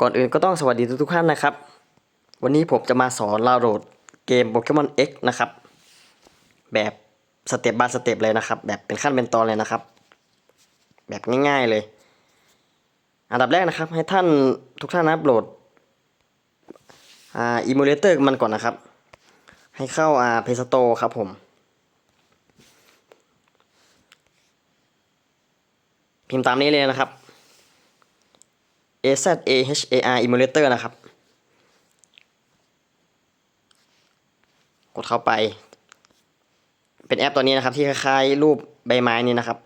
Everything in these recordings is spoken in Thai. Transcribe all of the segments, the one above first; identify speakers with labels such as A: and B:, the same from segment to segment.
A: ก่อนอื่นก็ต้องสวัสดีทุกๆท่านนะครับ วันนี้ผมจะมาสอนดาวน์โหลดเกม Pokemon X นะครับ แบบสเต็ปบายสเต็ปเลยนะครับ แบบเป็นขั้นเป็นตอนเลยนะครับ แบบง่ายๆเลย อันดับแรกนะครับ ให้ท่านทุกท่านอัปโหลดอ่าอิมูเลเตอร์มันก่อนนะครับ ให้เข้าอ่า Play Store ครับผมพิมพ์ตามนี้เลยนะครับ A Z A H A R Emulator นะครับ กดเข้าไป เป็นแอปตัวนี้นะครับ ที่คล้ายๆรูปใบไม้นี่นะครับ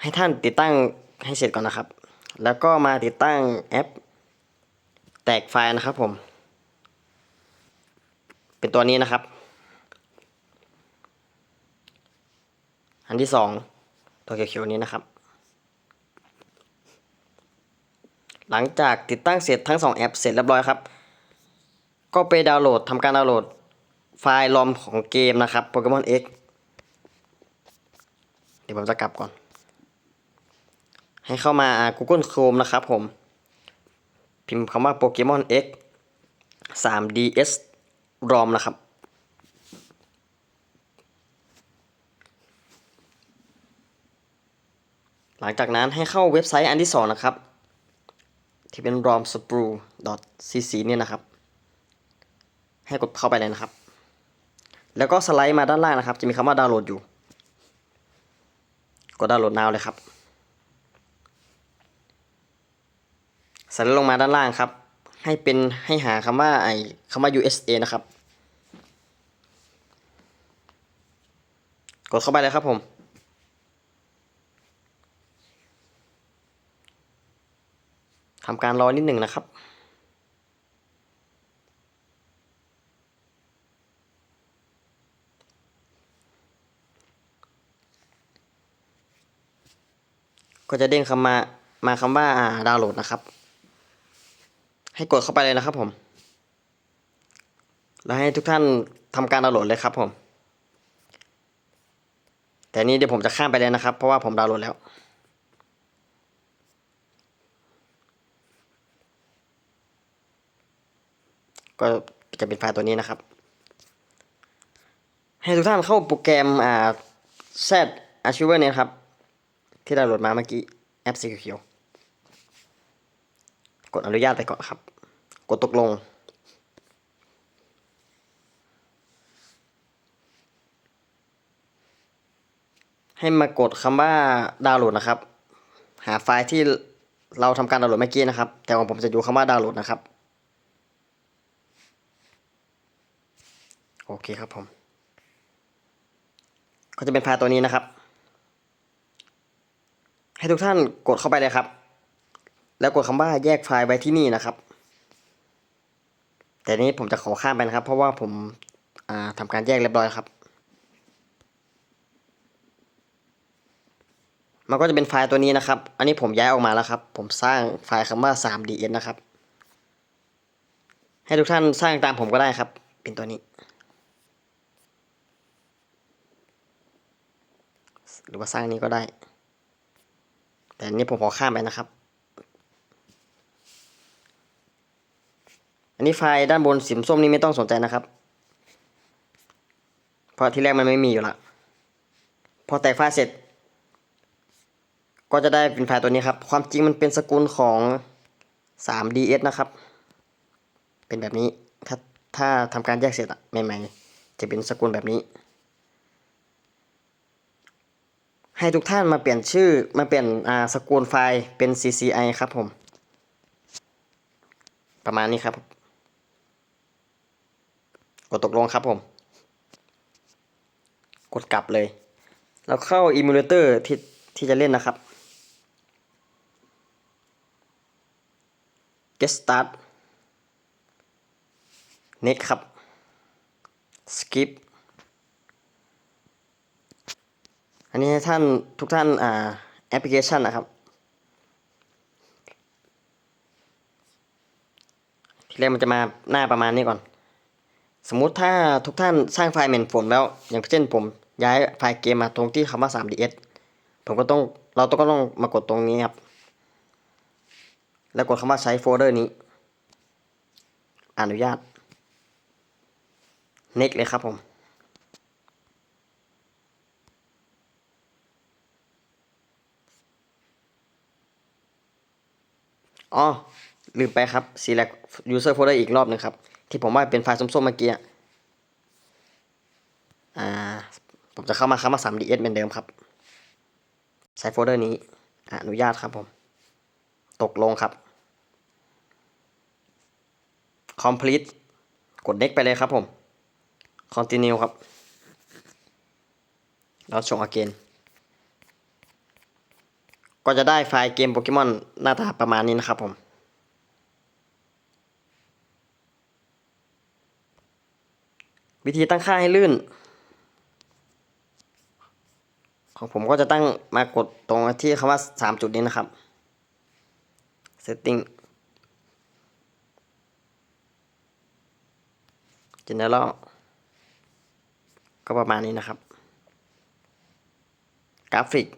A: ให้ท่านติดตั้งให้เสร็จก่อนนะครับ แล้วก็มาติดตั้งแอป แตกไฟล์นะครับผม เป็นตัวนี้นะครับ อันที่สองตัวเขียวๆนี้นะครับ หลังจากติดตั้งเสร็จทั้ง 2 แอปเสร็จเรียบร้อยครับ ก็ไปดาวน์โหลดทำการดาวน์โหลดไฟล์รอมของเกมนะครับ Pokemon X เดี๋ยวผมจะกลับก่อน ให้เข้ามา Google Chrome นะครับผม พิมพ์คำว่า Pokemon X 3ds ROM นะครับ หลังจากนั้นให้เข้าเว็บไซต์อันที่สองนะครับ ที่เป็น romspru.cc เนี่ยนะครับ ให้กดเข้าไปเลยนะครับ แล้วก็สไลด์มาด้านล่างนะครับ จะมีคำว่าดาวน์โหลดอยู่ กดดาวน์โหลด now เลยครับสไลด์ลงมาด้านล่างครับ ให้เป็นให้หาคำว่าไอคำว่า USA นะครับ กดเข้าไปเลยครับผม ทำการรอนิดหนึ่งนะครับ ก็จะเด้งคำมามาคำว่าอ่าดาวน์โหลดนะครับ ให้กดเข้าไปเลยนะครับผม แล้วให้ทุกท่านทำการดาวน์โหลดเลยครับผม แต่นี้เดี๋ยวผมจะข้ามไปเลยนะครับ เพราะว่าผมดาวน์โหลดแล้ว ก็จะเป็นไฟล์ตัวนี้นะครับ ให้ทุกท่านเข้าโปรแกรมอ่า Z Archiver เนี่ยครับ ที่ดาวน์โหลดมาเมื่อกี้แอปสีเขียวกดอนุญาตไปก่อนครับ กดตกลง ให้มากดคำว่าดาวน์โหลดนะครับ หาไฟล์ที่เราทำการดาวน์โหลดเมื่อกี้นะครับ แต่ของผมจะอยู่คำว่าดาวน์โหลดนะครับ โอเคครับผม ก็จะเป็นไฟล์ตัวนี้นะครับ ให้ทุกท่านกดเข้าไปเลยครับ แล้วกดคำว่าแยกไฟล์ไว้ที่นี่นะครับ แต่นี้ผมจะขอข้ามไปนะครับ เพราะว่าผมาทำการแยกเรียบร้อยครับมันก็จะเป็นไฟล์ตัวนี้นะครับ อันนี้ผมย้ายออกมาแล้วครับ ผมสร้างไฟล์คำว่า 3ds นะครับ ให้ทุกท่านสร้างตามผมก็ได้ครับ เป็นตัวนี้ หรือว่าสร้างนี้ก็ได้ แต่นี้ผมขอข้ามไปนะครับ อันนี้ไฟล์ด้านบนสีส้มนี่ไม่ต้องสนใจนะครับ เพราะที่แรกมันไม่มีอยู่ละพอแตกไฟล์เสร็จ ก็จะได้เป็นไฟล์ตัวนี้ครับ ความจริงมันเป็นสกุลของ 3ds นะครับ เป็นแบบนี้ถ้าถ้าทำการแยกเสร็จใหม่ๆ จะเป็นสกุลแบบนี้ ให้ทุกท่านมาเปลี่ยนชื่อมาเปลี่ยนอ่าสกุลไฟล์เป็น CCI ครับผม ประมาณนี้ครับ กดตกลงครับผม กดกลับเลยแล้วเข้า emulator ที่ที่จะเล่นนะครับ get start next ครับ skip อันนี้ให้ท่านทุกท่านอ่าแอปพลิเคชันนะครับ ทีแรกมันจะมาหน้าประมาณนี้ก่อน สมมุติถ้าทุกท่านสร้างไฟล์เหม็นฝนแล้ว อย่างเช่นผมย้ายไฟล์เกมมาตรงที่คำว่า 3ds ผมก็ต้องเราต้องก็ต้องมากดตรงนี้ครับ แล้วกดคำว่าใช้โฟลเดอร์นี้ อนุญาต next เลยครับผม อ๋อลืมไปครับ select user folder อีกรอบหนึงครับ ที่ผมว่าเป็นไฟล์ส้มๆเมื่อกี้อ่าผมจะเข้ามาคำว่า 3ds เหมือนเดิมครับใช้โฟลเดอร์นี้อนุญาตครับผม ตกลงครับ complete กด next ไปเลยครับผม continue ครับ แล้วส่ง again ก็จะได้ไฟล์เกมโปเกมอนหน้าตาประมาณนี้นะครับผมวิธีตั้งค่าให้ลื่น ของผมก็จะตั้งมากดตรงที่คำว่า 3 จุดนี้นะครับ setting general ก็ประมาณนี้นะครับ กราฟิก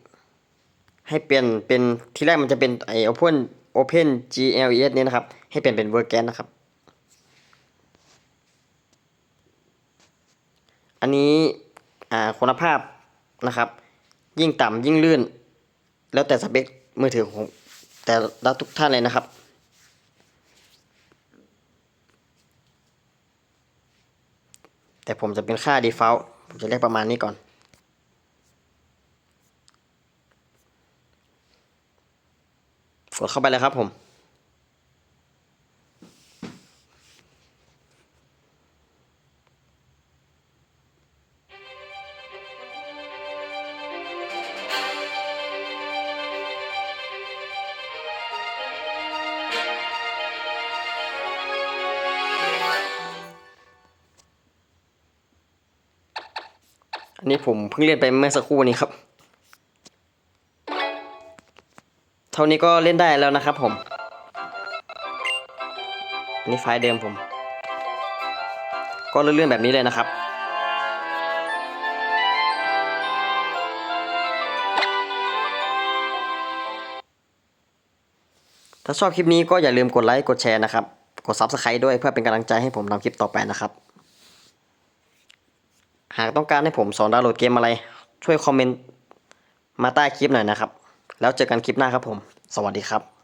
A: ให้เปลี่ยนเป็นที่แรกมันจะเป็นไอ open open gles นี่นะครับ ให้เปลี่ยนเป็น workgen นะครับ อันนี้อ่าคุณภาพนะครับ ยิ่งต่ำยิ่งลื่น แล้วแต่สเปคมือถือของแต่ละทุกท่านเลยนะครับแต่ผมจะเป็นค่า default ผมจะเรียกประมาณนี้ก่อน ก ดเข้าไปเลยครับผม อันนี้ผมเพิ่งเล่นไปเมื่อสักครู่นี้ครับ ท่านี้ก็เล่นได้แล้วนะครับผมนนี้ไฟล์เดิมผม ก็เลื่อนๆแบบนี้เลยนะครับ ถ้าชอบคลิปนี้ก็อย่าลืมกดไลค์กดแชร์นะครับ กด Subscribe ด้วยเพื่อเป็นกำลังใจให้ผมทำคลิปต่อไปนะครับ หากต้องการให้ผมสอนดาวน์โหลดเกมอะไร ช่วยคอมเมนต์มาใต้คลิปหน่อยนะครับ แล้วเจอกันคลิปหน้าครับผม สวัสดีครับ